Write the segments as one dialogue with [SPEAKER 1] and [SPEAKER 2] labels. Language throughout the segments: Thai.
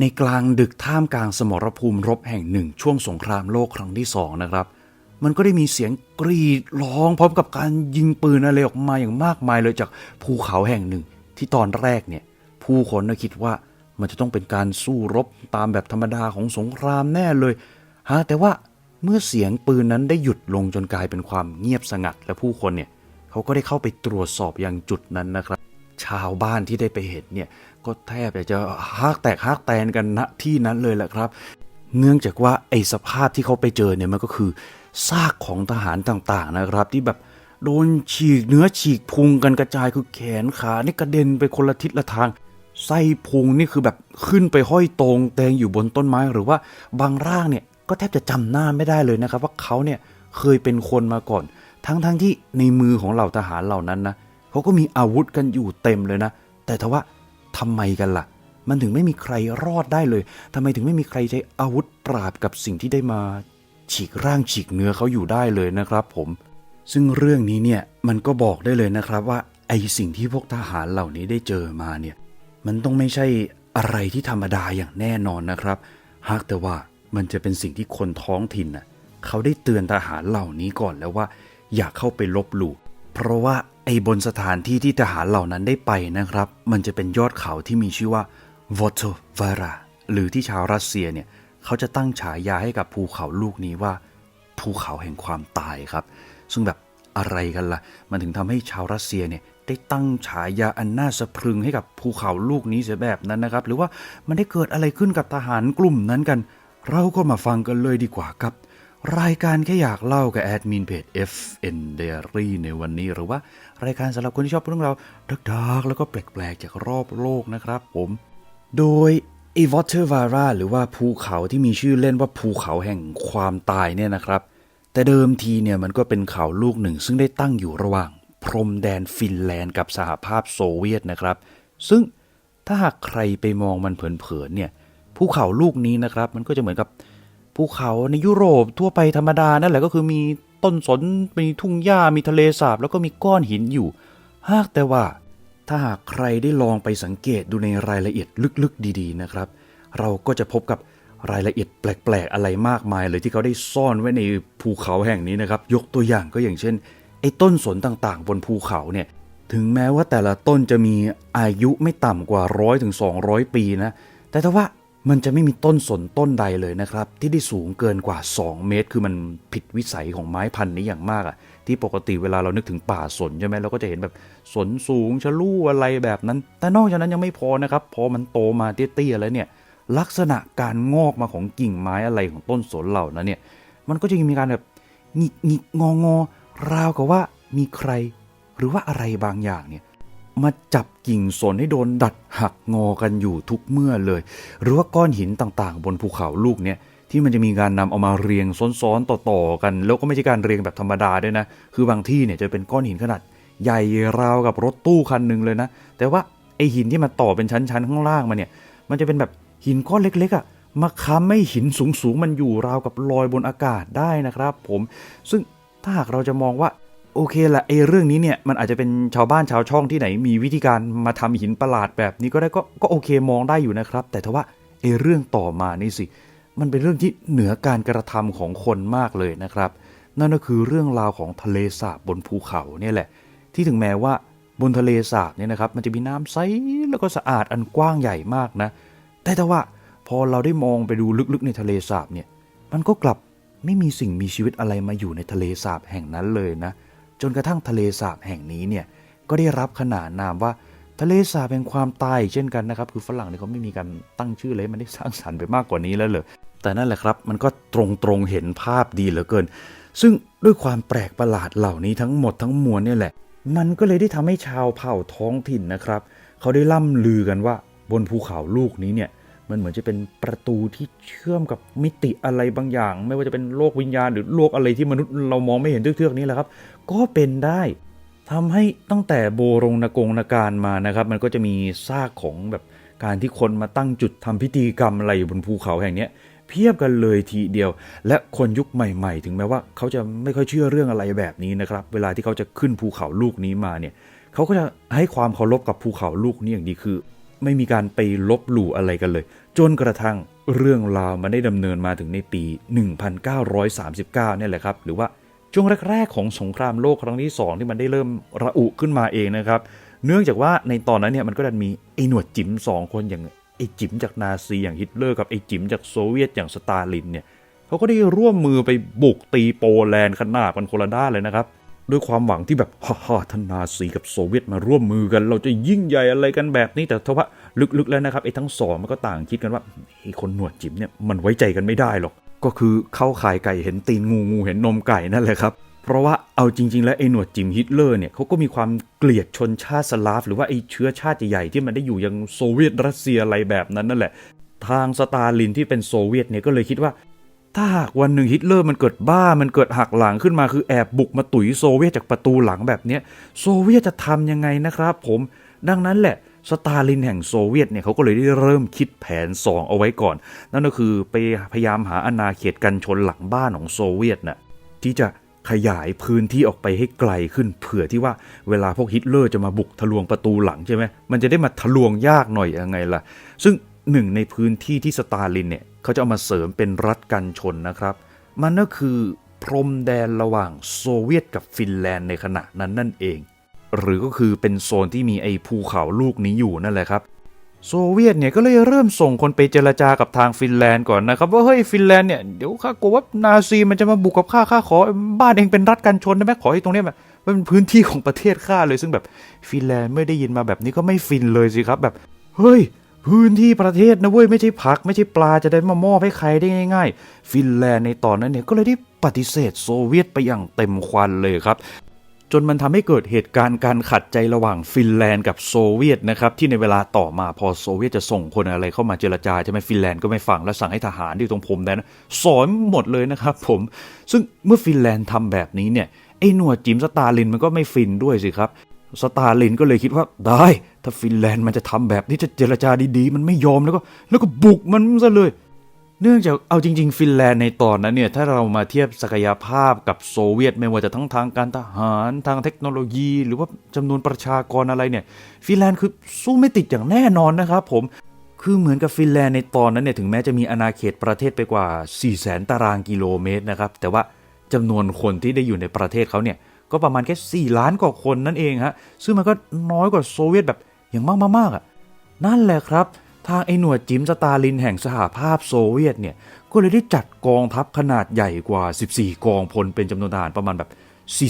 [SPEAKER 1] ในกลางดึกท่ามกลางสมรภูมิรบแห่งหนึ่งช่วงสงครามโลกครั้งที่สองนะครับ มันก็ได้มีเสียงกรีดร้องพร้อมกับการยิงปืนอะไรออกมาอย่างมากมายเลยจากภูเขาแห่งหนึ่ง ที่ตอนแรกเนี่ย ผู้คนน่ะคิดว่ามันจะต้องเป็นการสู้รบตามแบบธรรมดาของสงครามแน่เลยฮะแต่ว่าเมื่อเสียงปืนนั้นได้หยุดลงจนกลายเป็นความเงียบสงัดและผู้คนเนี่ยเขาก็ได้เข้าไปตรวจสอบยังจุดนั้นนะครับ ชาวบ้านที่ได้ไปเห็นเนี่ย ก็แทบจะฮักแตกฮักแตนกันณที่นั้นเลยแหละครับ เนื่องจากว่าไอ้สภาพที่เขาไปเจอเนี่ยมันก็คือซากของทหารต่างๆนะครับ ที่แบบโดนฉีกเนื้อฉีกพุงกันกระจายคือแขนขานี่กระเด็นไปคนละทิศละทางไส้พุงนี่คือแบบขึ้นไปห้อยตรงแตงอยู่บนต้นไม้หรือว่าบางร่างเนี่ยก็แทบจะจำหน้าไม่ได้เลยนะครับ ว่าเขาเนี่ยเคยเป็นคนมาก่อน ทั้งๆทที่ในมือของเหล่าทหารเหล่านั้นนะเขาก็มีอาวุธกันอยู่เต็มเลยนะ แต่ทว่า ทำไมกันล่ะ มันถึงไม่มีใครรอดได้เลยทำไมถึงไม่มีใครใช้อาวุธปราบกับสิ่งที่ได้มาฉีกร่างฉีกเนื้อเขาอยู่ได้เลยนะครับ ผม ซึ่งเรื่องนี้เนี่ยมันก็บอกได้เลยนะครับว่าไอสิ่งที่พวกทหารเหล่านี้ได้เจอมาเนี่ยมันต้องไม่ใช่อะไรที่ธรรมดาอย่างแน่นอนนะครับ หากแต่ว่ามันจะเป็นสิ่งที่คนท้องถิ่นน่ะเขาได้เตือนทหารเหล่านี้ก่อนแล้วว่า อย่าเข้าไปลบหลู่เพราะว่า ไอ้บนสถานที่ที่ทหารเหล่านั้นได้ไปนะครับ มันจะเป็นยอดเขาที่มีชื่อว่า v o t o v a r a หรือที่ชาวรัสเซียเนี่ยเขาจะตั้งฉายาให้กับภูเขาลูกนี้ว่า ภูเขาแห่งความตายครับ ซึ่งแบบอะไรกันละ่ะ มันถึงทำให้ชาวรัสเซียเนี่ยได้ตั้งฉายาอันน่าสะพรึงให้กับภูเขาลูกนี้เสียแบบนั้นนะครับ หรือว่ามันได้เกิดอะไรขึ้นกับทหารกลุ่มนั้นกัน เราก็มาฟังกันเลยดีกว่าครับ รายการแค่อยากเล่ากับแอดมินเพจ FN Diary ในวันนี้หรือว่ารายการสำหรับคนที่ชอบเรื่องราวดักๆแล้วก็แปลกๆ จากรอบโลกนะครับผม โดยอีวอเตอร์วาราหรือว่าภูเขาที่มีชื่อเล่นว่าภูเขาแห่งความตายเนี่ยนะครับ แต่เดิมทีเนี่ยมันก็เป็นเขาลูกหนึ่ง ซึ่งได้ตั้งอยู่ระหว่าง พรมแดนฟินแลนด์กับสหภาพโซเวียตนะครับ ซึ่งถ้าหากใครไปมองมันเผินๆเนี่ยภูเขาลูกนี้นะครับ มันก็จะเหมือนกับ ภูเขาในยุโรปทั่วไปธรรมดานั่นแหละก็คือมีต้นสนมีทุ่งหญ้ามีทะเลสาบแล้วก็มีก้อนหินอยู่ หากแต่ว่า ถ้าหากใครได้ลองไปสังเกตดูในรายละเอียดลึกๆ ดีๆนะครับ เราก็จะพบกับรายละเอียดแปลกๆ อะไรมากมายเลยที่เขาได้ซ่อนไว้ในภูเขาแห่งนี้นะครับ ยกตัวอย่างก็อย่างเช่นไอ้ต้นสนต่างๆ บนภูเขาเนี่ยถึงแม้ว่าแต่ละต้นจะมีอายุไม่ต่ำกว่าร้อยถึง200 ปีนะ แต่ถ้าว่า มันจะไม่มีต้นสนต้นใดเลยนะครับ ที่ได้สูงเกินกว่า 2 เมตร คือมันผิดวิสัยของไม้พันธุ์นี้อย่างมากอะที่ปกติเวลาเรานึกถึงป่าสนใช่ไหมเราก็จะเห็นแบบสนสูงชะลู่อะไรแบบนั้น แต่นอกจากนั้นยังไม่พอนะครับ พอมันโตมาเตี้ยๆแล้วเนี่ย ลักษณะการงอกมาของกิ่งไม้อะไรของต้นสนเหล่านั้นเนี่ย มันก็จะมีการแบบหงิกหงิกงองอราวกับว่ามีใคร หรือว่าอะไรบางอย่างเนี่ย มาจับกิ่งสนให้โดนดัดหักงอกันอยู่ทุกเมื่อเลย หรือว่าก้อนหินต่างๆ บนภูเขาลูกเนี่ยที่มันจะมีการนำเอามาเรียงซ้อนๆต่อๆกัน แล้วก็ไม่ใช่การเรียงแบบธรรมดาด้วยนะ คือบางที่เนี่ยจะเป็นก้อนหินขนาดใหญ่ราวกับรถตู้คันหนึ่งเลยนะ แต่ว่าไอหินที่มันต่อเป็นชั้นๆข้างล่างมาเนี่ย มันจะเป็นแบบหินก้อนเล็กๆอะ่ะมาค้ำให้หินสูงๆมันอยู่ราวกับลอยบนอากาศได้นะครับ ผม ซึ่งถ้าหากเราจะมองว่า โอเคละไอ้เรื่องนี้เนี่ยมันอาจจะเป็นชาวบ้านชาวช่องที่ไหน มีวิธีการมาทำหินประหลาดแบบนี้ก็ได้ก็ก็โอเคมองได้อยู่นะครับ แต่ถ้าว่าไอ้เรื่องต่อมานี่สิ มันเป็นเรื่องที่เหนือการกระทำของคนมากเลยนะครับ นั่นก็คือเรื่องราวของทะเลสาบบนภูเขาเนี่ยแหละ ที่ถึงแม้ว่าบนทะเลสาบเนี่ยนะครับ มันจะมีน้ำใสแล้วก็สะอาดอันกว้างใหญ่มากนะ แต่ถ้าว่าพอเราได้มองไปดูลึกๆในทะเลสาบเนี่ย มันก็กลับไม่มีสิ่งมีชีวิตอะไรมาอยู่ในทะเลสาบแห่งนั้นเลยนะ จนกระทั่งทะเลสาบแห่งนี้เนี่ยก็ได้รับขนานนามว่าทะเลสาบแห่งความตายเช่นกันนะครับ คือฝรั่งเนี่ยเขาไม่มีการตั้งชื่อเลยมันได้สร้างสรรค์ไปมากกว่านี้แล้วเลยแต่นั่นแหละครับมันก็ตรงตรงๆเห็นภาพดีเหลือเกิน ซึ่งด้วยความแปลกประหลาดเหล่านี้ทั้งหมดทั้งมวลเนี่ยแหละ มันก็เลยได้ทำให้ชาวเผ่าท้องถิ่นนะครับ เขาได้ล่ำลือกันว่าบนภูเขาลูกนี้เนี่ย มันเหมือนจะเป็นประตูที่เชื่อมกับมิติอะไรบางอย่าง ไม่ว่าจะเป็นโลกวิญญาณหรือโลกอะไรที่มนุษย์เรามองไม่เห็นเทือกๆนี้แหละครับ ก็เป็นได้ทำให้ตั้งแต่โบรงนกงนาการมานะครับ มันก็จะมีซากของแบบการที่คนมาตั้งจุดทำพิธีกรรมอะไรอยู่บนภูเขาแห่งนี้เพียบกันเลยทีเดียว และคนยุคใหม่ ๆ ถึงแม้ว่าเขาจะไม่ค่อยเชื่อเรื่องอะไรแบบนี้นะครับ เวลาที่เขาจะขึ้นภูเขาลูกนี้มาเนี่ยเขาก็จะให้ความเคารพกับภูเขาลูกนี้อย่างดีคือ ไม่มีการไปลบหลู่อะไรกันเลย จนกระทั่งเรื่องราวมันได้ดำเนินมาถึงในปี 1939เนี่ยแหละครับ หรือว่าช่วงแรก ๆ ของสงครามโลกครั้งที่ 2 ที่มันได้เริ่มระอุขึ้นมาเองนะครับ เนื่องจากว่าในตอนนั้นเนี่ยมันก็ดันมีไอ้หนวดจิ๋มสองคนอย่างไอ้จิ๋มจากนาซีอย่างฮิตเลอร์กับไอ้จิ๋มจากโซเวียตอย่างสตาลินเนี่ยเขาก็ได้ร่วมมือไปบุกตีโปแลนด์ขนาดกันคนละด้านเลยนะครับ ด้วยความหวังที่แบบฮ่าฮ่าท่านาซีกับโซเวียตมาร่วมมือกัน เราจะยิ่งใหญ่อะไรกันแบบนี้แต่ทว่าลึกๆแล้วนะครับไอ้ทั้งสองมันก็ต่างคิดกันว่าไอ้คนหนวดจิ๋มเนี่ยมันไว้ใจกันไม่ได้หรอก ก็คือเข้าขายไก่เห็นตีนงูงูเห็นนมไก่นั่นแหละครับเพราะว่าเอาจริง ๆ แล้วไอ้หนวดจิมฮิตเลอร์เนี่ยเขาก็มีความเกลียดชนชาติสลาฟ หรือว่าไอ้เชื้อชาติใหญ่ๆที่มันได้อยู่ยังโซเวียตรัสเซียอะไรแบบนั้นนั่นแหละ ทางสตาลินที่เป็นโซเวียตเนี่ยก็เลยคิดว่า ถ้าหากวันหนึ่งฮิตเลอร์มันเกิดบ้ามันเกิดหักหลังขึ้นมาคือแอบบุกมาตุ๋ยโซเวียตจากประตูหลังแบบนี้โซเวียตจะทำยังไงนะครับ ผมดังนั้นแหละสตาลินแห่งโซเวียตเนี่ยเขาก็เลยได้เริ่มคิดแผน 2 เอาไว้ก่อน นั่นก็คือไปพยายามหาอาณาเขตกันชนหลังบ้านของโซเวียตน่ะที่จะขยายพื้นที่ออกไปให้ไกลขึ้น เผื่อที่ว่าเวลาพวกฮิตเลอร์จะมาบุกทะลวงประตูหลังใช่ไหมมันจะได้มาทะลวงยากหน่อยยังไงล่ะ ซึ่ง หนึ่งในพื้นที่ที่สตาลินเนี่ยเขาจะเอามาเสริมเป็นรัฐกันชนนะครับ มันก็คือพรมแดนระหว่างโซเวียตกับฟินแลนด์ในขณะนั้นนั่นเอง หรือก็คือเป็นโซนที่มีไอ้ภูเขาลูกนี้อยู่นั่นแหละครับโซเวียตเนี่ยก็เลยเริ่มส่งคนไปเจรจากับทางฟินแลนด์ก่อนนะครับ ว่าเฮ้ยฟินแลนด์เนี่ยเดี๋ยวข้ากลัวว่านาซีมันจะมาบุกกับข้าข้าขอบ้านเองเป็นรัฐกันชนได้ไหมขอให้ตรงนี้แบบเป็นพื้นที่ของประเทศข้าเลยซึ่งแบบฟินแลนด์ไม่ได้ยินมาแบบนี้ก็ไม่ฟินเลยสิครับแบบ เฮ้ย พื้นที่ประเทศนะเว้ยไม่ใช่ผัก ไม่ใช่ปลาจะได้มามอบให้ใครได้ง่าย ๆ ฟินแลนด์ในตอนนั้นเนี่ยก็เลยได้ปฏิเสธโซเวียตไปอย่างเต็มควันเลยครับจนมันทำให้เกิดเหตุการณ์การขัดใจระหว่างฟินแลนด์กับโซเวียตนะครับที่ในเวลาต่อมาพอโซเวียตจะส่งคนอะไรเข้ามาเจรจาใช่ไหมฟินแลนด์ก็ไม่ฟังและสั่งให้ทหารที่ตรงพรมแดนสอนหมดเลยนะครับผมซึ่งเมื่อฟินแลนด์ทำแบบนี้เนี่ยไอ้หนวดจิมสตาลินมันก็ไม่ฟินด้วยสิครับ สตาลินก็เลยคิดว่าได้ ถ้าฟินแลนด์มันจะทำแบบนี้จะเจรจาดีๆ มันไม่ยอมแล้วก็ แล้วก็บุกมันซะเลย เนื่องจากเอาจริง ๆ ฟินแลนด์ในตอนนั้นเนี่ย ถ้าเรามาเทียบศักยภาพกับโซเวียตไม่ว่าจะทั้งทางการทหารทางเทคโนโลยี หรือว่าจำนวนประชากรอะไรเนี่ย ฟินแลนด์คือสู้ไม่ติดอย่างแน่นอนนะครับผมคือเหมือนกับฟินแลนด์ในตอนนั้นเนี่ยถึงแม้จะมีอาณาเขตประเทศไปกว่า 4 0 0แสนตารางกิโลเมตรนะครับ แต่ว่าจำนวนคนที่ได้อยู่ในประเทศเขาเนี่ย ก็ประมาณแค่ 4 ล้านกว่าคนนั่นเองฮะซึ่งมันก็น้อยกว่าโซเวียตแบบอย่างมากๆๆอะนั่นแหละครับ ทางไอ้หน่วยจิมสตาลินแห่งสหภาพโซเวียตเนี่ยก็เลยได้จัดกองทัพขนาดใหญ่กว่า 14 กองพลเป็นจำนวนทหารประมาณแบบ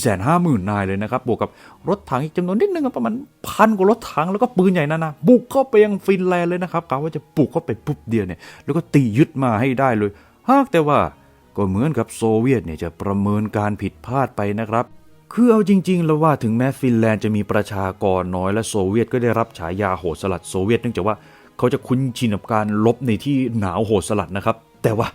[SPEAKER 1] 450,000 นายเลยนะครับ บวกกับรถถังอีกจำนวนนิดนึงประมาณพันกว่ารถถังแล้วก็ปืนใหญ่นั่นนะบุกเข้าไปยังฟินแลนด์เลยนะครับกะว่าจะบุกเข้าไปปุ๊บเดียวเนี่ยแล้วก็ตียึดมาให้ได้เลย หากแต่ว่าก็เหมือนกับโซเวียตเนี่ยจะประเมินการผิดพลาดไปนะครับ คือเอาจริง ๆ แล้วว่าถึงแม้ฟินแลนด์จะมีประชากรน้อยและโซเวียตก็ได้รับฉายาโหดสลัดโซเวียตเนื่องจากว่าเขาจะคุ้นชินกับการลบในที่หนาวโหดสลัดนะครับ แต่ว่า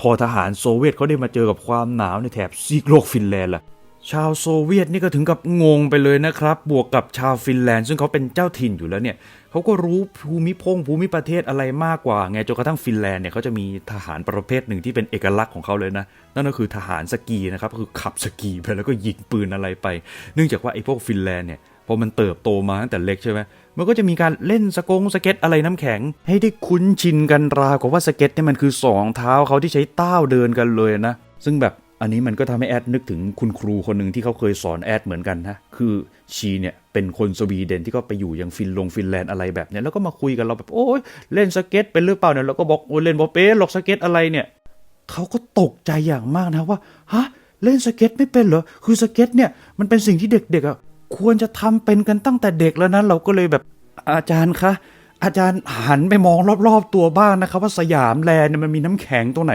[SPEAKER 1] พอทหารโซเวียตเขาได้มาเจอกับความหนาวในแถบซีกโลกฟินแลนด์ล่ะ ชาวโซเวียตนี่ก็ถึงกับงงไปเลยนะครับ บวกกับชาวฟินแลนด์ ซึ่งเขาเป็นเจ้าถิ่นอยู่แล้วเนี่ยเขาก็รู้ภูมิพงภูมิประเทศอะไรมากกว่าไงจนกระทั่งฟินแลนด์เนี่ยเขาจะมีทหารประเภทหนึ่งที่เป็นเอกลักษณ์ของเขาเลยนะ นั่นก็คือทหารสกีนะครับคือขับสกีไปแล้วก็ยิงปืนอะไรไป เนื่องจากว่าไอ้พวกฟินแลนด์เนี่ยพอมันเติบโตมาตั้งแต่เล็กใช่ไหมมันก็จะมีการเล่นสกงสเก็ตอะไรน้ำแข็ง ให้ได้คุ้นชินกันราวกับว่าสเก็ตเนี่ยมันคือสองเท้าเขาที่ใช้เต้าเดินกันเลยนะ ซึ่งแบบ อันนี้มันก็ทำให้แอดนึกถึงคุณครูคนหนึ่งที่เขาเคยสอนแอดเหมือนกันนะ คือชีเนี่ยเป็นคนสวีเดนที่ก็ไปอยู่ยังฟินลงฟินแลนด์อะไรแบบเนี้ยแล้วก็มาคุยกันเราแบบโอ้ยเล่นสเก็ตเป็นหรือเปล่าเนี่ยเราก็บอกโอ้ยเล่นบอเป็นหรอกสเก็ตอะไรเนี่ยเขาก็ตกใจอย่างมากนะว่าฮะเล่นสเก็ตไม่เป็นเหรอคือสเก็ตเนี่ยมันเป็นสิ่งที่เด็กๆอะควรจะทำเป็นกันตั้งแต่เด็กแล้วนะเราก็เลยแบบอาจารย์คะอาจารย์หันไปมองรอบๆตัวบ้างนะครับว่าสยามแลนด์มันมีน้ำแข็งตรงไหน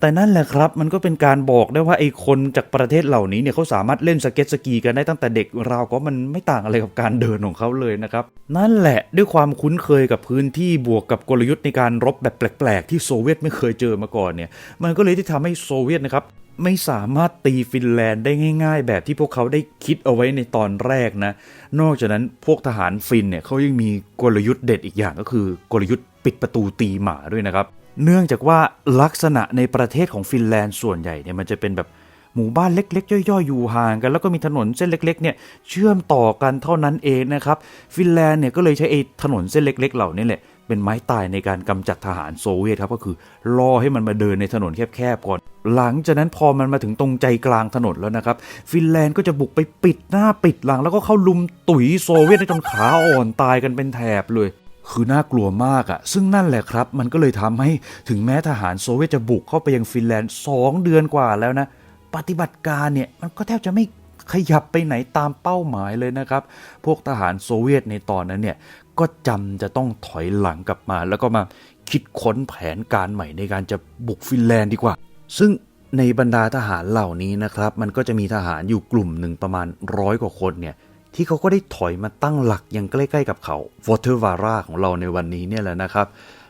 [SPEAKER 1] แต่นั่นแหละครับมันก็เป็นการบอกได้ว่าไอ้คนจากประเทศเหล่านี้เนี่ยเขาสามารถเล่นสเก็ตสกีกันได้ตั้งแต่เด็กเราวก็มันไม่ต่างอะไรกับการเดินของเขาเลยนะครับ นั่นแหละด้วยความคุ้นเคยกับพื้นที่บวกกับกลยุทธ์ในการรบแบบแปลกๆ ที่โซเวียตไม่เคยเจอมาก่อนเนี่ย มันก็เลยที่ทำให้โซเวียตนะครับไม่สามารถตีฟินแลนด์ได้ง่าย ๆ แบบที่พวกเขาได้คิดเอาไว้ในตอนแรกนะ นอกจากนั้นพวกทหารฟินเนี่ยเขายังมีกลยุทธ์เด็ดอีกอย่างก็คือกลยุทธ์ปิดประตูตีหมาด้วยนะครับ เนื่องจากว่าลักษณะในประเทศของฟินแลนด์ส่วนใหญ่เนี่ยมันจะเป็นแบบหมู่บ้านเล็กๆ ย่อยๆ อยู่ห่างกัน แล้วก็มีถนนเส้นเล็กๆเนี่ยเชื่อมต่อกันเท่านั้นเองนะครับ ฟินแลนด์เนี่ยก็เลยใช้ไอ้ถนนเส้นเล็ก ๆ เหล่านี้แหละเป็นไม้ตายในการกำจัดทหารโซเวียตครับก็คือล่อให้มันมาเดินในถนนแคบๆก่อน หลังจากนั้นพอมันมาถึงตรงใจกลางถนนแล้วนะครับ ฟินแลนด์ก็จะบุกไปปิดหน้าปิดหลัง แล้วก็เข้าลุมตุ๋ยโซเวียตจนขาอ่อนตายกันเป็นแถบเลย คือน่ากลัวมากอะ่ะ ซึ่งนั่นแหละครับ มันก็เลยทำให้ถึงแม้ทหารโซเวียตจะบุกเข้าไปยังฟินแลนด์ 2 เดือนกว่าแล้วนะ ปฏิบัติการเนี่ย มันก็แทบจะไม่ขยับไปไหนตามเป้าหมายเลยนะครับ พวกทหารโซเวียตในตอนนั้นเนี่ย ก็จำจะต้องถอยหลังกลับมา แล้วก็มาคิดค้นแผนการใหม่ในการจะบุกฟินแลนด์ดีกว่า ซึ่งในบรรดาทหารเหล่านี้นะครับ มันก็จะมีทหารอยู่กลุ่มหนึ่งประมาณร้อยกว่าคนเนี่ย ที่เขาก็ได้ถอยมาตั้งหลักยังใกล้ ๆ กับเขาวอเทอร์วาร่าของเราในวันนี้เนี่ยแหละนะครับ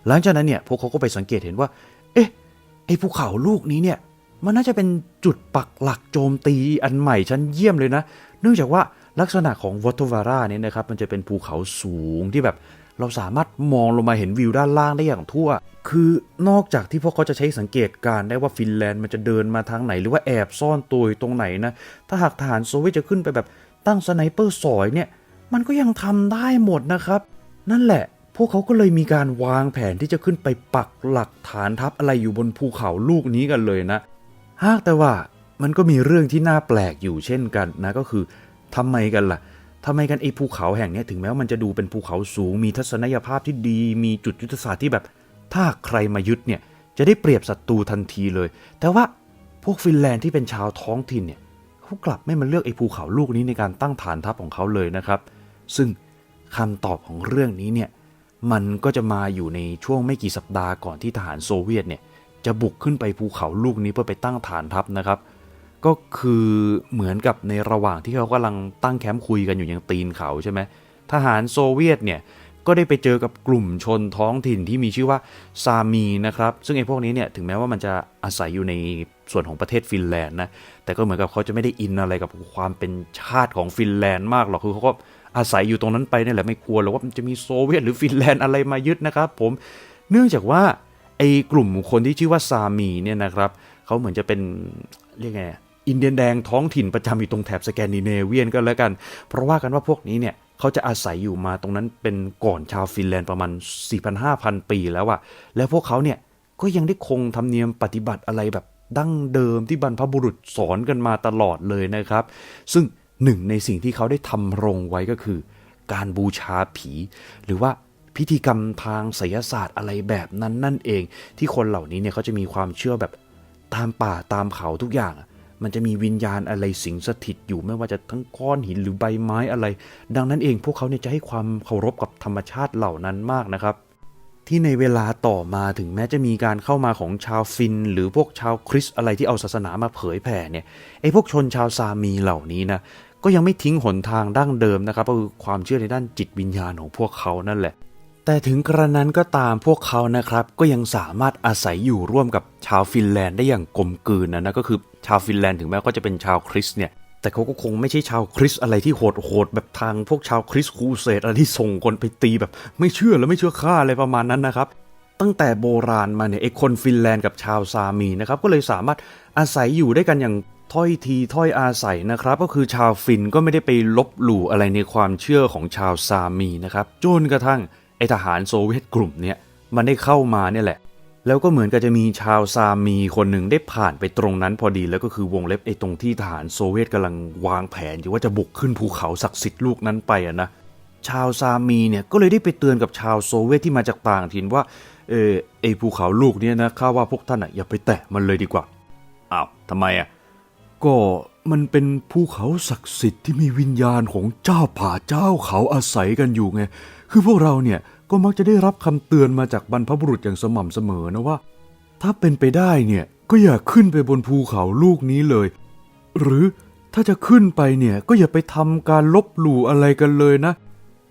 [SPEAKER 1] หลังจากนั้นเนี่ยพวกเขาก็ไปสังเกตเห็นว่า เอ๊ะไอ้ภูเขาลูกนี้เนี่ยมันน่าจะเป็นจุดปักหลักโจมตีอันใหม่ชั้นเยี่ยมเลยนะ เนื่องจากว่าลักษณะของวอเทอร์วาร่าเนี่ยนะครับ มันจะเป็นภูเขาสูงที่แบบ เราสามารถมองลงมาเห็นวิวด้านล่างได้อย่างทั่ว คือนอกจากที่พวกเขาจะใช้สังเกตการณ์ได้ว่าฟินแลนด์มันจะเดินมาทางไหนหรือว่าแอบซ่อนตัวตรงไหนนะ ถ้าหากทหารโซเวียตจะขึ้นไปแบบ ตั้งสไนเปอร์สอยเนี่ย มันก็ยังทำได้หมดนะครับ นั่นแหละ พวกเขาก็เลยมีการวางแผนที่จะขึ้นไปปักหลักฐานทัพอะไรอยู่บนภูเขาลูกนี้กันเลยนะ หากแต่ว่ามันก็มีเรื่องที่น่าแปลกอยู่เช่นกันนะก็คือทำไมกันล่ะทำไมกันไอ้ภูเขาแห่งนี้ถึงแม้ว่ามันจะดูเป็นภูเขาสูง มีทัศนียภาพที่ดี มีจุดยุทธศาสตร์ที่แบบ ถ้าใครมายึดเนี่ยจะได้เปรียบศัตรูทันทีเลย แต่ว่าพวกฟินแลนด์ที่เป็นชาวท้องถิ่นเนี่ย เขากลับไม่มาเลือกไอ้ภูเขาลูกนี้ในการตั้งฐานทัพของเขาเลยนะครับ ซึ่งคำตอบของเรื่องนี้เนี่ยมันก็จะมาอยู่ในช่วงไม่กี่สัปดาห์ก่อนที่ทหารโซเวียตเนี่ยจะบุกขึ้นไปภูเขาลูกนี้เพื่อไปตั้งฐานทัพนะครับ ก็คือเหมือนกับในระหว่างที่เขากำลังตั้งแคมป์คุยกันอยู่ยังตีนเขาใช่ไหมทหารโซเวียตเนี่ย ก็ได้ไปเจอกับกลุ่มชนท้องถิ่นที่มีชื่อว่าซามีนะครับ ซึ่งไอ้พวกนี้เนี่ยถึงแม้ว่ามันจะอาศัยอยู่ในส่วนของประเทศฟินแลนด์นะ แต่ก็เหมือนกับเขาจะไม่ได้อินอะไรกับความเป็นชาติของฟินแลนด์มากหรอก คือเขาก็อาศัยอยู่ตรงนั้นไปนี่แหละไม่กลัวหรอกว่ามันจะมีโซเวียตหรือฟินแลนด์อะไรมายึดนะครับ ผม เนื่องจากว่าไอ้กลุ่มคนที่ชื่อว่าซามีเนี่ยนะครับเขาเหมือนจะเป็นเรียกไงอินเดียนแดงท้องถิ่นประจำอยู่ตรงแถบสแกนดิเนเวียนก็แล้วกัน เพราะว่ากันว่าพวกนี้เนี่ย เขาจะอาศัยอยู่มาตรงนั้นเป็นก่อนชาวฟินแลนด์ประมาณ 4,500 ปีแล้วอะแล้วพวกเขาเนี่ยก็ยังได้คงธรรมเนียมปฏิบัติอะไรแบบดั้งเดิมที่บรรพบุรุษสอนกันมาตลอดเลยนะครับ ซึ่งหนึ่งในสิ่งที่เขาได้ทำรงไว้ก็คือ การบูชาผี หรือว่าพิธีกรรมทางไสยศาสตร์อะไรแบบนั้นนั่นเอง ที่คนเหล่านี้เนี่ยเขาจะมีความเชื่อแบบตามป่าตามเขาทุกอย่าง มันจะมีวิญญาณอะไรสิงสถิตอยู่ไม่ว่าจะทั้งก้อนหินหรือใบไม้อะไร ดังนั้นเองพวกเขาเนี่ยจะให้ความเคารพกับธรรมชาติเหล่านั้นมากนะครับ ที่ในเวลาต่อมาถึงแม้จะมีการเข้ามาของชาวฟิน หรือพวกชาวคริสอะไรที่เอาศาสนามาเผยแผ่เนี่ยไอ้พวกชนชาวซามีเหล่านี้นะก็ยังไม่ทิ้งหนทางดั้งเดิมนะครับก็คือความเชื่อในด้านจิตวิญญาณของพวกเขานั่นแหละ แต่ถึงกระนั้นก็ตามพวกเขานะครับ ก็ยังสามารถอาศัยอยู่ร่วมกับชาวฟินแลนด์ได้อย่างกลมกลืนนะนะก็คือชาวฟินแลนด์ถึงแม้ก็จะเป็นชาวคริสเนี่ยแต่เขาก็คงไม่ใช่ชาวคริสอะไรที่โหดโหดแบบทางพวกชาวคริสครูเสดอะไรที่ส่งคนไปตีแบบ ไม่เชื่อและไม่เชื่อข้าอะไรประมาณนั้นนะครับ ตั้งแต่โบราณมาเนี่ยไอ้คนฟินแลนด์กับชาวซามีนะครับก็เลยสามารถอาศัยอยู่ได้กันอย่างถ้อยทีถ้อยอาศัยนะครับ ก็คือชาวฟินก็ไม่ได้ไปลบหลู่อะไรในความเชื่อของชาวซามีนะครับจนกระทั่ง ไอทหารโซเวียตกลุ่มเนี่ยมันได้เข้ามาเนี่ยแหละ แล้วก็เหมือนกับจะมีชาวซามีคนหนึ่งได้ผ่านไปตรงนั้นพอดีแล้วก็คือวงเล็บไอตรงที่ทหารโซเวียตกำลังวางแผนอยู่ว่าจะบุกขึ้นภูเขาศักดิ์สิทธิ์ลูกนั้นไปอะนะชาวซามีเนี่ยก็เลยได้ไปเตือนกับชาวโซเวียตที่มาจากต่างถิ่นว่าเออไอภูเขาลูกเนี่ยนะข้าว่าพวกท่านอะอย่าไปแตะมันเลยดีกว่าอ้าวทำไมอะก็ มันเป็นภูเขาศักดิ์สิทธิ์ที่มีวิญญาณของเจ้าป่าเจ้าเขาอาศัยกันอยู่ไง คือพวกเราเนี่ยก็มักจะได้รับคำเตือนมาจากบรรพบุรุษอย่างสม่ำเสมอนะว่า ถ้าเป็นไปได้เนี่ยก็อย่าขึ้นไปบนภูเขาลูกนี้เลย หรือถ้าจะขึ้นไปเนี่ยก็อย่าไปทำการลบหลู่อะไรกันเลยนะ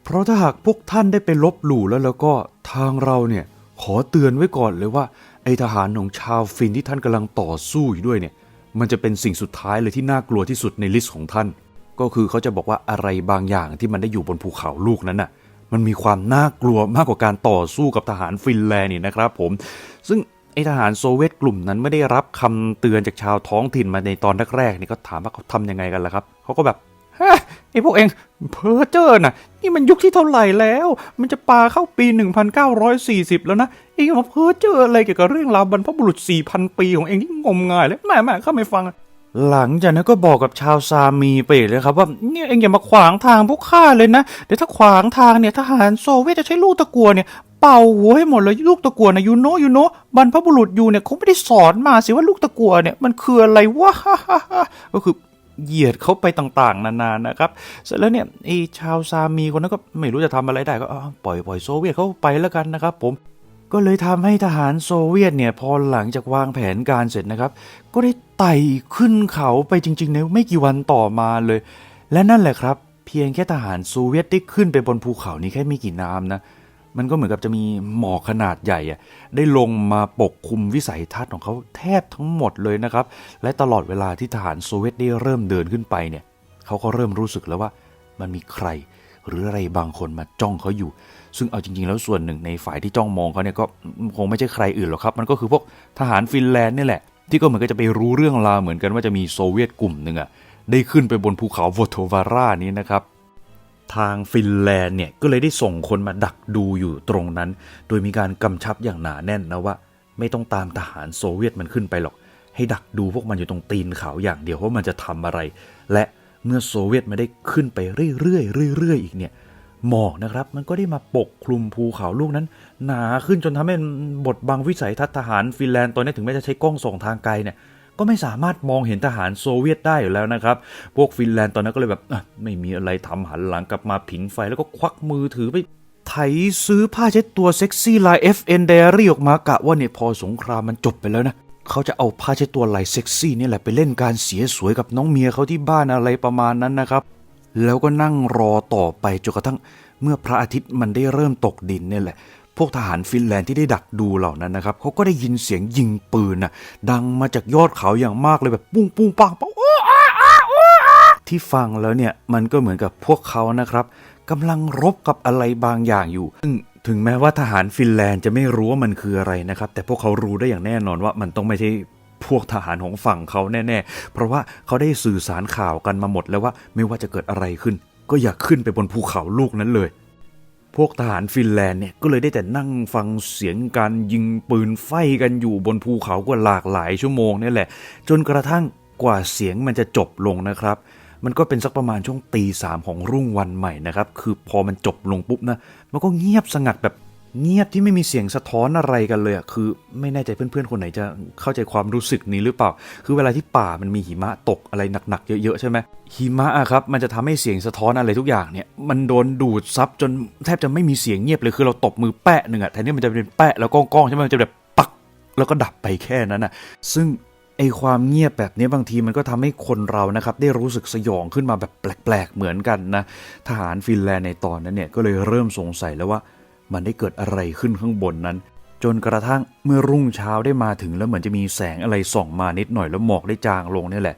[SPEAKER 1] เพราะถ้าหากพวกท่านได้ไปลบหลู่แล้วแล้วก็ทางเราเนี่ยขอเตือนไว้ก่อนเลยว่าไอทหารของชาวฟินที่ท่านกำลังต่อสู้อยู่ด้วยเนี่ย มันจะเป็นสิ่งสุดท้ายเลยที่น่ากลัวที่สุดในลิสต์ของท่าน ก็คือเขาจะบอกว่าอะไรบางอย่างที่มันได้อยู่บนภูเขาลูกนั้นน่ะ มันมีความน่ากลัวมากกว่าการต่อสู้กับทหารฟินแลนด์นี่นะครับผม ซึ่งไอทหารโซเวียตกลุ่มนั้นไม่ได้รับคำเตือนจากชาวท้องถิ่นมาในตอนแรกๆนี่ก็ถามว่าเขาทำยังไงกันล่ะครับเขาก็แบบ ไอ้พวกเองเพ้อเจ้อน่ะ นี่มันยุคที่เท่าไหร่แล้ว มันจะปาเข้าปี 1940 แล้วนะเองมาเพ้อเจ้ออะไรเกี่ยวกับเรื่องราวบรรพบุรุษ 4,000 ปีของเองที่งมงายเลยแม่แม่เข้าไม่ฟัง หลังจากนั้นก็บอกกับชาวซามีไปเลยครับว่าเนี่ยเองอย่ามาขวางทางพวกข้าเลยนะเดี๋ยวถ้าขวางทางเนี่ยทหารโซเวียตจะใช้ลูกตะกัวเนี่ยเป่าหัวให้หมดเลยลูกตะกัวนะยูโนยูโนบรรพบุรุษอยู่เนี่ยเขาไม่ได้สอนมาสิว่าลูกตะกัวเนี่ยมันคืออะไรวะก็คือ เหยียดเขาไปต่างๆ นานานะครับเสร็จแล้วเนี่ยไอ้ชาวซามีคนนั้นก็ไม่รู้จะทำอะไรได้ก็ปล่อยปล่อยโซเวียตเขาไปแล้วกันนะครับ ผมก็เลยทำให้ทหารโซเวียตเนี่ยพอหลังจากวางแผนการเสร็จนะครับ ก็ได้ไต่ขึ้นเขาไปจริงๆในไม่กี่วันต่อมาเลย และนั่นแหละครับ เพียงแค่ทหารโซเวียตได้ขึ้นไปบนภูเขานี้แค่ไม่กี่น้ำนะ มันก็เหมือนกับจะมีหมอกขนาดใหญ่อะได้ลงมาปกคลุมวิสัยทัศน์ของเขาแทบทั้งหมดเลยนะครับ และตลอดเวลาที่ทหารโซเวียตได้เริ่มเดินขึ้นไปเนี่ยเขาก็เริ่มรู้สึกแล้วว่ามันมีใคร หรืออะไรบางคนมาจ้องเขาอยู่ ซึ่งเอาจริง ๆ แล้วส่วนหนึ่งในฝ่ายที่จ้องมองเขาเนี่ยก็คงไม่ใช่ใครอื่นหรอกครับ มันก็คือพวกทหารฟินแลนด์นี่แหละ ที่ก็เหมือนกับจะไปรู้เรื่องราวเหมือนกันว่าจะมีโซเวียตกลุ่มหนึ่งอะได้ขึ้นไปบนภูเขาโวโทวาร่านี้นะครับ ทางฟินแลนด์เนี่ยก็เลยได้ส่งคนมาดักดูอยู่ตรงนั้น โดยมีการกำชับอย่างหนาแน่นนะว่า ไม่ต้องตามทหารโซเวียตมันขึ้นไปหรอก ให้ดักดูพวกมันอยู่ตรงตีนเขาอย่างเดียวว่ามันจะทำอะไร และเมื่อโซเวียตไม่ได้ขึ้นไปเรื่อยๆเรื่อยๆอีกเนี่ยหมอกนะครับมันก็ได้มาปกคลุมภูเขาลูกนั้น หนาขึ้นจนทำให้บดบังวิสัยทัศน์ทหารฟินแลนด์ตอนนี้ถึงแม้จะใช้กล้องส่องทางไกลเนี่ย ก็ไม่สามารถมองเห็นทหารโซเวียตได้อยู่แล้วนะครับ พวกฟินแลนด์ตอนนั้นก็เลยแบบไม่มีอะไรทำหันหลังกลับมาผิงไฟแล้วก็ควักมือถือไปไถซื้อผ้าเช็ดตัวเซ็กซี่ลาย FN Diary ออกมากะว่าเนี่ยพอสงครามมันจบไปแล้วนะเขาจะเอาผ้าเช็ดตัวลายเซ็กซี่นี่แหละไปเล่นการเสียสวยกับน้องเมียเขาที่บ้านอะไรประมาณนั้นนะครับ แล้วก็นั่งรอต่อไปจนกระทั่งเมื่อพระอาทิตย์มันได้เริ่มตกดินเนี่ยแหละ พวกทหารฟินแลนด์ที่ได้ดักดูเหล่านั้นนะครับเขาก็ได้ยินเสียงยิงปืนน่ะดังมาจากยอดเขาอย่างมากเลยแบบปุ้งปุ้งปังปังโอ้อาอาโอ้อาที่ฟังแล้วเนี่ยมันก็เหมือนกับพวกเขานะครับกำลังรบกับอะไรบางอย่างอยู่ซึ่งถึงแม้ว่าทหารฟินแลนด์จะไม่รู้ว่ามันคืออะไรนะครับ แต่พวกเขารู้ได้อย่างแน่นอนว่ามันต้องไม่ใช่พวกทหารของฝั่งเขาแน่ๆ เพราะว่าเขาได้สื่อสารข่าวกันมาหมดแล้วว่าไม่ว่าจะเกิดอะไรขึ้น ก็อย่าขึ้นไปบนภูเขาลูกนั้นเลย พวกทหารฟินแลนด์เนี่ยก็เลยได้แต่นั่งฟังเสียงการยิงปืนไฟกันอยู่บนภูเขากว่าหลากหลายชั่วโมงนี่แหละ จนกระทั่งกว่าเสียงมันจะจบลงนะครับ มันก็เป็นสักประมาณช่วงตีสามของรุ่งวันใหม่นะครับ คือพอมันจบลงปุ๊บนะ มันก็เงียบสงัดแบบ เงียบที่ไม่มีเสียงสะท้อนอะไรกันเลยอะคือ ไม่แน่ใจเพื่อนๆคนไหนจะเข้าใจความรู้สึกนี้หรือเปล่า คือเวลาที่ป่ามันมีหิมะตกอะไรหนักๆเยอะๆใช่ไหมหิมะอะครับมันจะทำให้เสียงสะท้อนอะไรทุกอย่างเนี่ยมันโดนดูดซับจนแทบจะไม่มีเสียงเงียบเลยคือเราตบมือแปะหนึ่งอะแทนที่มันจะเป็นแปะแล้วก้องๆใช่ไหมมันจะแบบปักแล้วก็ดับไปแค่นั้นนะซึ่งไอความเงียบแบบนี้บางทีมันก็ทำให้คนเรานะครับได้รู้สึกสยองขึ้นมาแบบแปลกๆเหมือนกันนะทหารฟินแลนด์ในตอนนั้นเนี่ยก็เลยเริ่มสงสัยแล้วว่า มันได้เกิดอะไรขึ้นข้างบนนั้น จนกระทั่งเมื่อรุ่งเช้าได้มาถึงแล้วเหมือนจะมีแสงอะไรส่องมานิดหน่อยแล้วหมอกได้จางลงนี่แหละ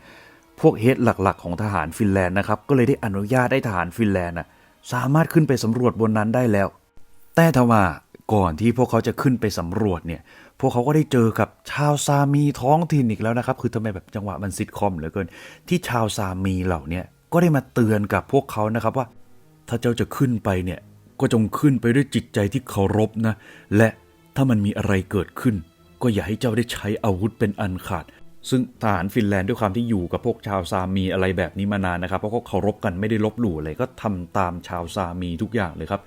[SPEAKER 1] พวกเฮดหลักๆ ของทหารฟินแลนด์นะครับก็เลยได้อนุญาตให้ทหารฟินแลนด์น่ะสามารถขึ้นไปสำรวจบนนั้นได้แล้ว แต่ทว่าก่อนที่พวกเขาจะขึ้นไปสำรวจเนี่ย พวกเขาก็ได้เจอกับชาวซามีท้องถิ่นอีกแล้วนะครับ คือทำไมแบบจังหวะมันซิทคอมเหลือเกิน ที่ชาวซามีเหล่าเนี้ยก็ได้มาเตือนกับพวกเขานะครับว่า ถ้าเจ้าจะขึ้นไปเนี่ย ก็จงขึ้นไปด้วยจิตใจที่เคารพนะ และถ้ามันมีอะไรเกิดขึ้น ก็อย่าให้เจ้าได้ใช้อาวุธเป็นอันขาด ซึ่งทหารฟินแลนด์ด้วยความที่อยู่กับพวกชาวซามีอะไรแบบนี้มานานนะครับ เพราะเขาเคารพกันไม่ได้ลบหลู่อะไรก็ทำตามชาวซามีทุกอย่างเลยครับ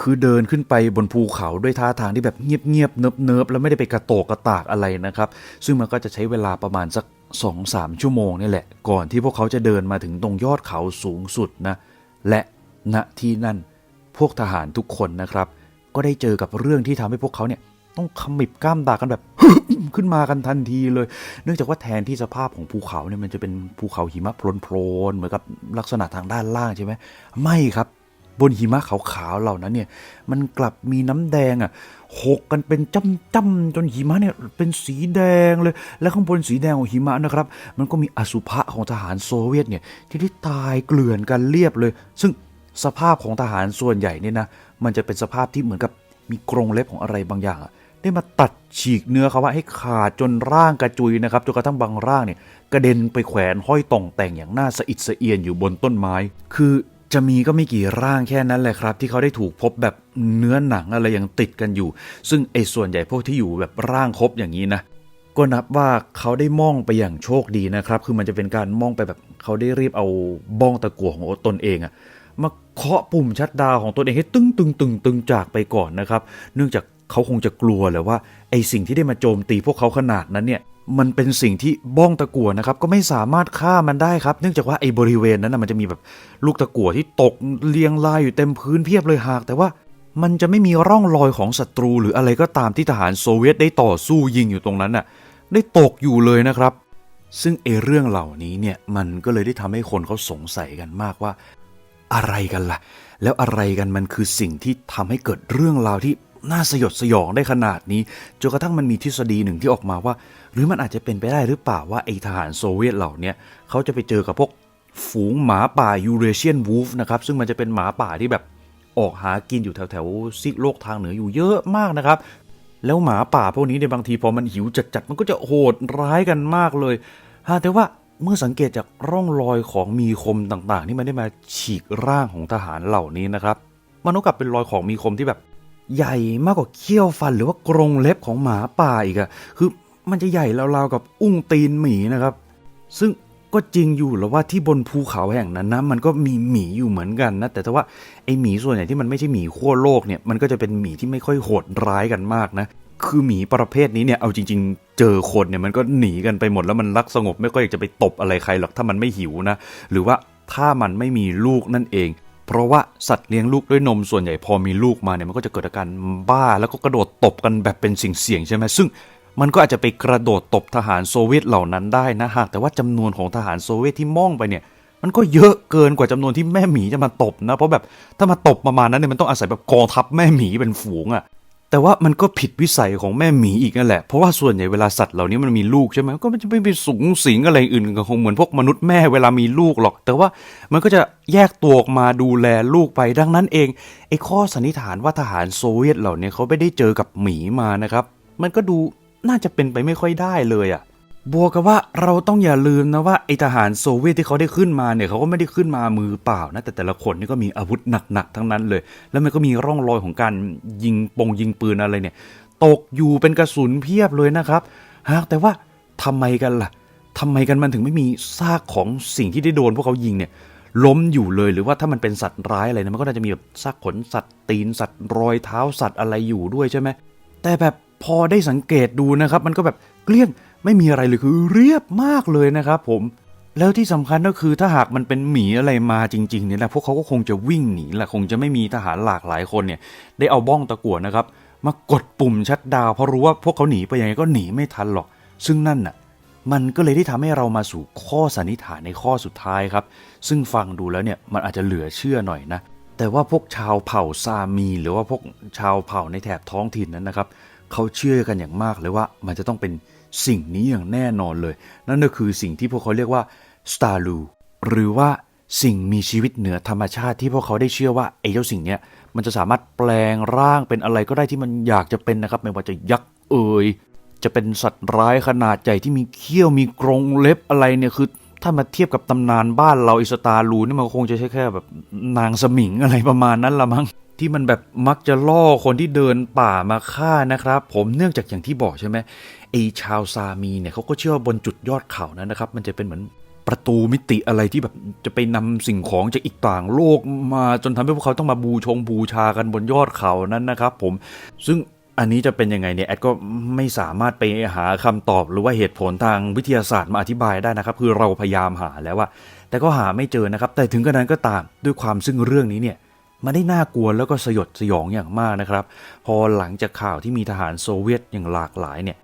[SPEAKER 1] คือเดินขึ้นไปบนภูเขาด้วยท่าทางที่แบบเงียบๆเนิบๆแล้วไม่ได้ไปกระโตกกระตากอะไรนะครับ ซึ่งมันก็จะใช้เวลาประมาณสัก2-3ชั่วโมงนี่แหละ ก่อนที่พวกเขาจะเดินมาถึงตรงยอดเขาสูงสุดนะ และณที่นั่น พวกทหารทุกคนนะครับ ก็ได้เจอกับเรื่องที่ทำให้พวกเขาเนี่ยต้องขมิบกล้ามด่ากันแบบขึ้นมากันทันทีเลย เนื่องจากว่าแทนที่สภาพของภูเขาเนี่ยมันจะเป็นภูเขาหิมะโพลนๆเหมือนกับลักษณะทางด้านล่างใช่ไหมไม่ครับบนหิมะขาวๆเหล่านั้นเนี่ย มันกลับมีน้ำแดงอะหกกันเป็นจ้ำๆจนหิมะเนี่ยเป็นสีแดงเลย และข้างบนสีแดงของหิมะนะครับ มันก็มีอสุภะของทหารโซเวียตเนี่ยที่ได้ตายเกลื่อนกันเรียบเลย ซึ่ง สภาพของทหารส่วนใหญ่เนี่ยนะมันจะเป็นสภาพที่เหมือนกับมีกรงเล็บของอะไรบางอย่างได้ได้มาตัดฉีกเนื้อเขาว่าให้ขาดจนร่างกระจุยนะครับจนกระทั่งบางร่างเนี่ยกระเด็นไปแขวนห้อยต่องแต่งอย่างน่าสะอิดสะเอียนอยู่บนต้นไม้ คือจะมีก็ไม่กี่ร่างแค่นั้นแหละครับ ที่เขาได้ถูกพบแบบเนื้อหนังอะไรยังติดกันอยู่ ซึ่งไอ้ส่วนใหญ่พวกที่อยู่แบบร่างครบอย่างนี้นะก็นับว่าเขาได้มองไปอย่างโชคดีนะครับ คือมันจะเป็นการมองไปแบบเขาได้รีบเอาบ้องตะกั่วของตนเองอะมา เคาะปุ่มชัดดาวของตนเองให้ตึงตึงตึงตึงจากไปก่อนนะครับ เนื่องจากเขาคงจะกลัวแหละว่าไอสิ่งที่ได้มาโจมตีพวกเขาขนาดนั้นเนี่ยมันเป็นสิ่งที่บ้องตะกั่วนะครับ ก็ไม่สามารถฆ่ามันได้ครับ เนื่องจากว่าไอ้บริเวณนั้นนะมันจะมีแบบลูกตะกั่วที่ตกเรียงรายอยู่เต็มพื้นเพียบเลยหาก แต่ว่ามันจะไม่มีร่องรอยของศัตรู หรืออะไรก็ตามที่ทหารโซเวียตได้ต่อสู้ยิงอยู่ตรงนั้นน่ะ ได้ตกอยู่เลยนะครับ ซึ่งเอเรื่องเหล่านี้เนี่ยมันก็เลยได้ทำให้คนเขาสงสัยกันมากว่า อะไรกันล่ะ แล้วอะไรกันมันคือสิ่งที่ทำให้เกิดเรื่องราวที่น่าสยดสยองได้ขนาดนี้จนกระทั่งมันมีทฤษฎีหนึ่งที่ออกมาว่า หรือมันอาจจะเป็นไปได้หรือเปล่าว่าไอทหารโซเวียตเหล่านี้เขาจะไปเจอกับพวกฝูงหมาป่ายูเรเชียนวูฟนะครับซึ่งมันจะเป็นหมาป่าที่แบบออกหากินอยู่แถวแถวๆซีกโลกทางเหนืออยู่เยอะมากนะครับ แล้วหมาป่าพวกนี้ในบางทีพอมันหิวจัดๆมันก็จะโหดร้ายกันมากเลยฮะแต่ว่า เมื่อสังเกตจากร่องรอยของมีคมต่างๆ ที่มันได้มาฉีกร่างของทหารเหล่านี้นะครับมันก็กลับเป็นรอยของมีคมที่แบบใหญ่มากกว่าเขี้ยวฟันหรือว่ากรงเล็บของหมาป่าอีกอะคือมันจะใหญ่ราวๆกับอุ้งตีนหมีนะครับ ซึ่งก็จริงอยู่แล้วว่าที่บนภูเขาแห่งนั้นนะมันก็มีหมีอยู่เหมือนกันนะแต่ถ้าว่าไอหมีส่วนใหญ่ที่มันไม่ใช่หมีขั้วโลกเนี่ยมันก็จะเป็นหมีที่ไม่ค่อยโหดร้ายกันมากนะ คือหมีประเภทนี้เนี่ยเอาจริง ๆ เจอคนเนี่ยมันก็หนีกันไปหมดแล้วมันรักสงบไม่ค่อยากจะไปตบอะไรใครหรอกถ้ามันไม่หิวนะหรือว่าถ้ามันไม่มีลูกนั่นเอง เพราะว่าสัตว์เลี้ยงลูกด้วยนมส่วนใหญ่พอมีลูกมาเนี่ยมันก็จะเกิดอาการบ้าแล้วก็กระโดดตบกันแบบเป็นสิ่งเสี่ยงใช่ไหมซึ่งมันก็อาจจะไปกระโดดตบทหารโซเวียตเหล่านั้นได้นะหากแต่ว่าจำนวนของทหารโซเวียตที่มองไปเนี่ยมันก็เยอะเกินกว่าจำนวนที่แม่หมีจะมาตบนะ เพราะแบบถ้ามาตบประมาณนั้นเนี่ยมันต้องอาศัยแบบกองทัพแม่หมีเป็นฝูงอะ แต่ว่ามันก็ผิดวิสัยของแม่หมีอีกนั่นแหละ เพราะว่าส่วนใหญ่เวลาสัตว์เหล่านี้มันมีลูกใช่ไหมก็มันจะไม่ไปสูงสิงอะไรอื่นก็คงเหมือนพวกมนุษย์แม่เวลามีลูกหรอก แต่ว่ามันก็จะแยกตัวออกมาดูแลลูกไปดังนั้นเองไอ้ข้อสันนิษฐานว่าทหารโซเวียตเหล่านี้เขาไม่ได้เจอกับหมีมานะครับ มันก็ดูน่าจะเป็นไปไม่ค่อยได้เลยอะ่ะ บวกกับว่าเราต้องอย่าลืมนะว่าไอทหารโซเวียตที่เขาได้ขึ้นมาเนี่ยเขาก็ไม่ได้ขึ้นมามือเปล่านะแต่แต่ละคนนี่ก็มีอาวุธหนักๆทั้งนั้นเลย แล้วมันก็มีร่องรอยของการยิงปงยิงปืนอะไรเนี่ย ตกอยู่เป็นกระสุนเพียบเลยนะครับหากแต่ว่าทำไมกันล่ะทำไมกันมันถึงไม่มีซากของสิ่งที่ได้โดนพวกเขายิงเนี่ยล้มอยู่เลยหรือว่าถ้ามันเป็นสัตว์ร้ายอะไรเนะมันก็น่าจะมีแบบซากขนสัตว์ตีนสัตว์รอยเท้าสัตว์อะไรอยู่ด้วยใช่ไหมแต่แบบพอได้สังเกตดูนะครับ มันก็แบบเกลี้ยง ไม่มีอะไรเลยคือเรียบมากเลยนะครับผมแล้วที่สำคัญก็คือถ้าหากมันเป็นหมีอะไรมาจริงๆเนี่ยนะพวกเขาก็คงจะวิ่งหนีแหละคงจะไม่มีทหารหลากหลายคนเนี่ย ได้เอาบ้องตะกั่วนะครับ มากดปุ่มชัดดาวเพราะรู้ว่าพวกเขาหนีไปยังไงก็หนีไม่ทันหรอก ซึ่งนั่นน่ะ มันก็เลยได้ทำให้เรามาสู่ข้อสันนิษฐานในข้อสุดท้ายครับ ซึ่งฟังดูแล้วเนี่ยมันอาจจะเหลือเชื่อหน่อยนะ แต่ว่าพวกชาวเผ่าซามี หรือว่าพวกชาวเผ่าในแถบท้องถิ่นนั้นนะครับเขาเชื่อกันอย่างมากเลยว่ามันจะต้องเป็น สิ่งนี้อย่างแน่นอนเลย นั่นก็คือสิ่งที่พวกเขาเรียกว่าสตาร์ลูหรือว่าสิ่งมีชีวิตเหนือธรรมชาติที่พวกเขาได้เชื่อว่าไอ้เจ้าสิ่งนี้มันจะสามารถแปลงร่างเป็นอะไรก็ได้ที่มันอยากจะเป็นนะครับ ไม่ว่าจะยักษ์เอ่ยจะเป็นสัตว์ร้ายขนาดใหญ่ที่มีเขี้ยวมีกรงเล็บอะไรเนี่ยคือ ถ้ามาเทียบกับตำนานบ้านเราอิสตาลูนี่มันคงจะใช่แค่แบบนางสมิงอะไรประมาณนั้นละมั้ง ที่มันแบบมักจะล่อคนที่เดินป่ามาฆ่านะครับ ผมเนื่องจากอย่างที่บอกใช่ไหมไอชาวซามีเนี่ยเขาก็เชื่อว่าบนจุดยอดเขานั้นนะครับ มันจะเป็นเหมือนประตูมิติอะไรที่แบบจะไปนำสิ่งของจากอีกต่างโลกมาจนทำให้พวกเขาต้องมาบูชงบูชากันบนยอดเขานั้นนะครับ ผมซึ่งอันนี้จะเป็นยังไงเนี่ยแอดก็ไม่สามารถไปหาคำตอบหรือว่าเหตุผลทางวิทยาศาสตร์มาอธิบายได้นะครับ คือเราพยายามหาแล้วว่าแต่ก็หาไม่เจอนะครับ แต่ถึงกระนั้นก็ตามด้วยความซึ่งเรื่องนี้เนี่ย มันได้น่ากลัวแล้วก็สยดสยองอย่างมากนะครับ พอหลังจากข่าวที่มีทหารโซเวียตอย่างหลากหลายเนี่ย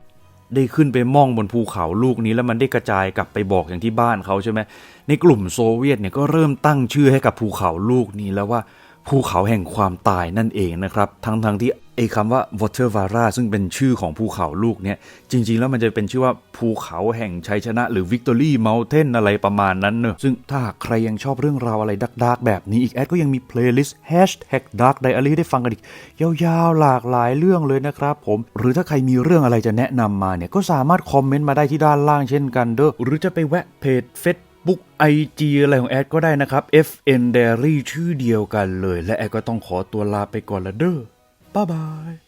[SPEAKER 1] ได้ขึ้นไปมองบนภูเขาลูกนี้แล้วมันได้กระจายกลับไปบอกอย่างที่บ้านเขาใช่ไหมในกลุ่มโซเวียตเนี่ยก็เริ่มตั้งชื่อให้กับภูเขาลูกนี้แล้วว่าภูเขาแห่งความตายนั่นเองนะครับ ทั้งๆที่ ไอ้คำว่า Water Vara ซึ่งเป็นชื่อของภูเขาลูกเนี่ย จริง ๆ แล้วมันจะเป็นชื่อว่าภูเขาแห่งชัยชนะ หรือ Victory Mountain อะไรประมาณนั้นเนอะซึ่งถ้าหากใครยังชอบเรื่องราวอะไรดักๆ แบบนี้อีกแอดก็ยังมี playlist hashtag dark diary ให้ได้ฟังกันอีก ยาวๆ หลากหลายเรื่องเลยนะครับผม หรือถ้าใครมีเรื่องอะไรจะแนะนำมาเนี่ย ก็สามารถคอมเมนต์มาได้ที่ด้านล่างเช่นกันเด้อหรือจะไปแวะเพจ Facebook IG อะไรของแอดก็ได้นะครับ FN Diary ชื่อเดียวกันเลย และแอดก็ต้องขอตัวลาไปก่อนละเด้อ บ๊ายบาย